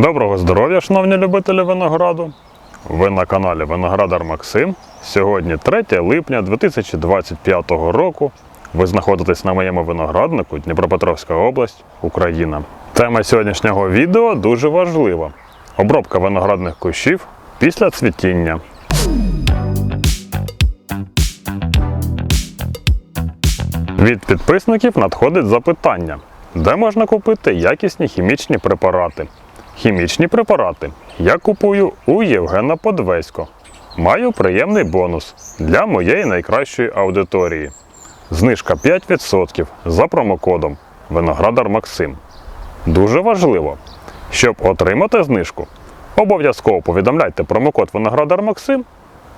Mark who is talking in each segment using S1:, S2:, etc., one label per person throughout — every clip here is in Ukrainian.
S1: Доброго здоров'я, шановні любителі винограду! Ви на каналі Виноградар Максим. Сьогодні 3 липня 2025 року. Ви знаходитесь на моєму винограднику Дніпропетровська область, Україна. Тема сьогоднішнього відео дуже важлива: обробка виноградних кущів після цвітіння. Від підписників надходить запитання, де можна купити якісні хімічні препарати. Хімічні препарати я купую у Євгена Подвесько. Маю приємний бонус для моєї найкращої аудиторії. Знижка 5% за промокодом Виноградар Максим. Дуже важливо, щоб отримати знижку, обов'язково повідомляйте промокод Виноградар Максим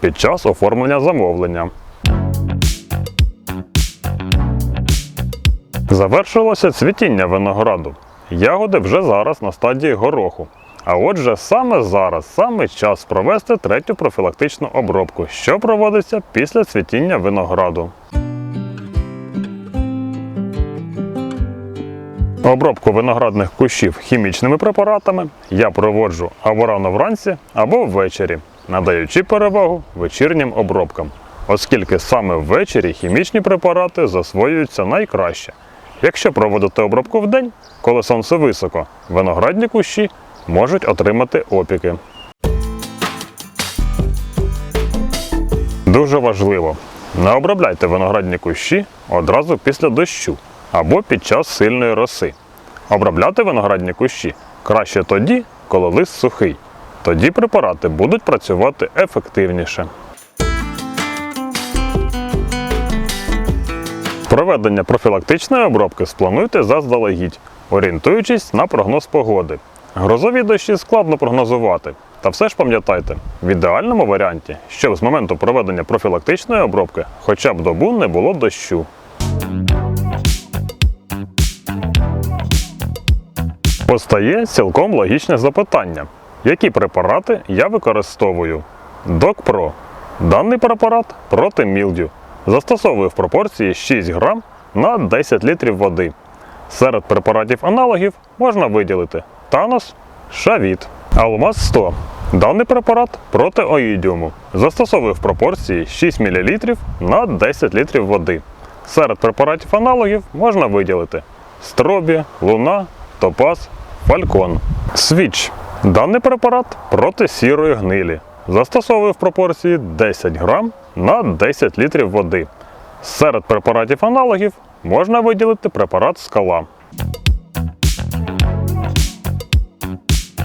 S1: під час оформлення замовлення. Завершилося цвітіння винограду. Ягоди вже зараз на стадії гороху. А отже, саме зараз саме час провести третю профілактичну обробку, що проводиться після цвітіння винограду. Обробку виноградних кущів хімічними препаратами я проводжу або рано вранці, або ввечері, надаючи перевагу вечірнім обробкам, оскільки саме ввечері хімічні препарати засвоюються найкраще. Якщо проводити обробку в день, коли сонце високо, виноградні кущі можуть отримати опіки. Дуже важливо, не обробляйте виноградні кущі одразу після дощу або під час сильної роси. Обробляти виноградні кущі краще тоді, коли лист сухий. Тоді препарати будуть працювати ефективніше. Проведення профілактичної обробки сплануйте заздалегідь, орієнтуючись на прогноз погоди. Грозові дощі складно прогнозувати. Та все ж пам'ятайте, в ідеальному варіанті, щоб з моменту проведення профілактичної обробки хоча б добу не було дощу. Постає цілком логічне запитання, які препарати я використовую. Докпро. Даний препарат проти мілдю. Застосовую в пропорції 6 грам на 10 літрів води. Серед препаратів аналогів можна виділити Танос, Шавіт, Алмаз 100. Даний препарат проти оїдіуму. Застосовую в пропорції 6 мл на 10 літрів води. Серед препаратів аналогів можна виділити Стробі, Луна, Топаз, Фалькон. Свіч. Даний препарат проти сірої гнилі. Застосовую в пропорції 10 грам на 10 літрів води. Серед препаратів аналогів можна виділити препарат скала.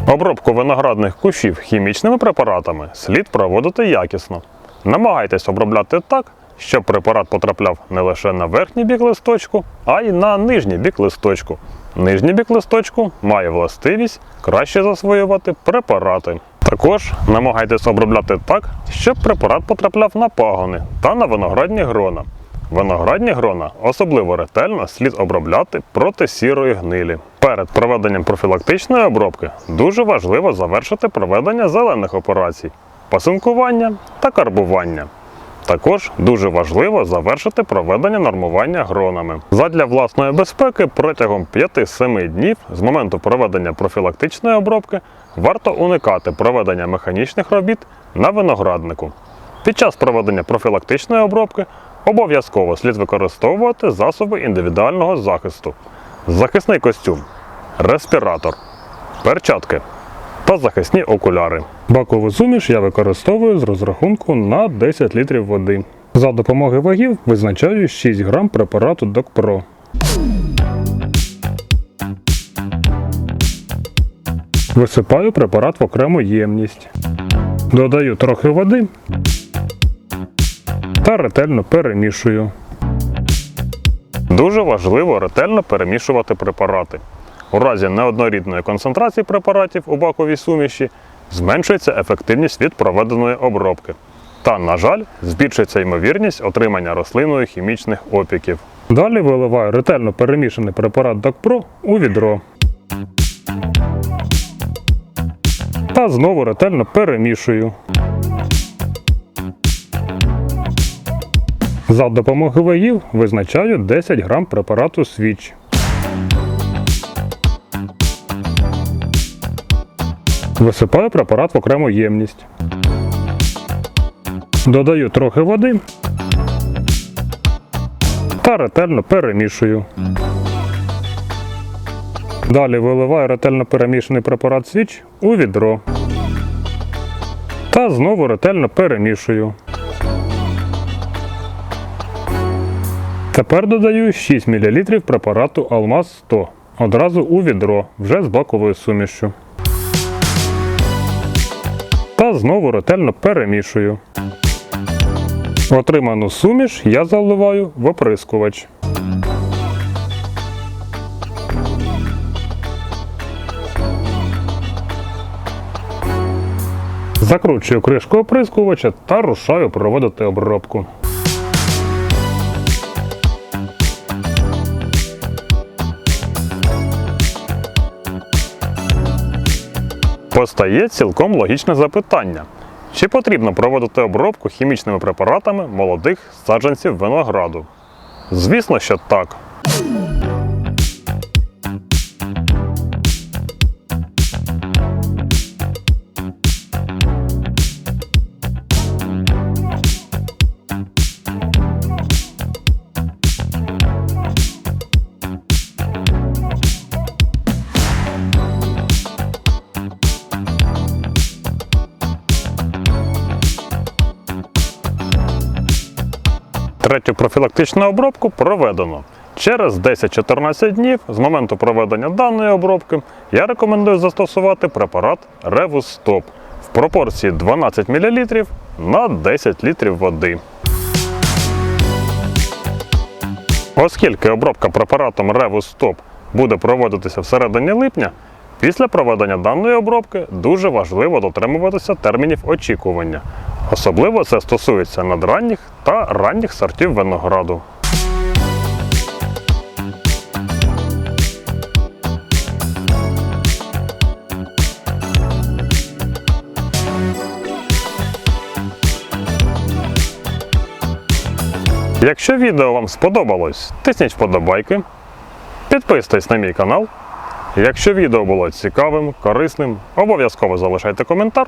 S1: Обробку виноградних кущів хімічними препаратами слід проводити якісно. Намагайтесь обробляти так, щоб препарат потрапляв не лише на верхній бік листочку, а й на нижній бік листочку. Нижній бік листочку має властивість краще засвоювати препарати. Також намагайтесь обробляти так, щоб препарат потрапляв на пагони та на виноградні грона. Виноградні грона особливо ретельно слід обробляти проти сірої гнилі. Перед проведенням профілактичної обробки дуже важливо завершити проведення зелених операцій, пасинкування та карбування. Також дуже важливо завершити проведення нормування гронами. Задля власної безпеки протягом 5-7 днів з моменту проведення профілактичної обробки варто уникати проведення механічних робіт на винограднику. Під час проведення профілактичної обробки обов'язково слід використовувати засоби індивідуального захисту, захисний костюм, респіратор, перчатки та захисні окуляри. Бакову суміш я використовую з розрахунку на 10 літрів води. За допомогою вагів визначаю 6 грам препарату DocPro. Висипаю препарат в окрему ємність. Додаю трохи води та ретельно перемішую. Дуже важливо ретельно перемішувати препарати. У разі неоднорідної концентрації препаратів у баковій суміші зменшується ефективність від проведеної обробки. Та, на жаль, збільшується ймовірність отримання рослиною хімічних опіків. Далі виливаю ретельно перемішаний препарат DocPro у відро. Та знову ретельно перемішую. За допомогою вагів визначаю 10 грам препарату свіч. Висипаю препарат в окрему ємність. Додаю трохи води та ретельно перемішую. Далі виливаю ретельно перемішаний препарат свіч у відро. Та знову ретельно перемішую. Тепер додаю 6 мл препарату Алмаз 100 одразу у відро вже з баковою сумішшю. Та знову ретельно перемішую. Отриману суміш я заливаю в оприскувач. Закручую кришку оприскувача та рушаю проводити обробку. Постає цілком логічне запитання. Чи потрібно проводити обробку хімічними препаратами молодих саджанців винограду? Звісно, що так. Третю профілактичну обробку проведено. Через 10-14 днів з моменту проведення даної обробки я рекомендую застосувати препарат Revus Stop в пропорції 12 мл на 10 літрів води. Оскільки обробка препаратом Revus Stop буде проводитися всередині липня, після проведення даної обробки дуже важливо дотримуватися термінів очікування. Особливо це стосується надранніх та ранніх сортів винограду. Якщо відео вам сподобалось, тисніть вподобайки, підписуйтесь на мій канал. Якщо відео було цікавим, корисним, обов'язково залишайте коментар.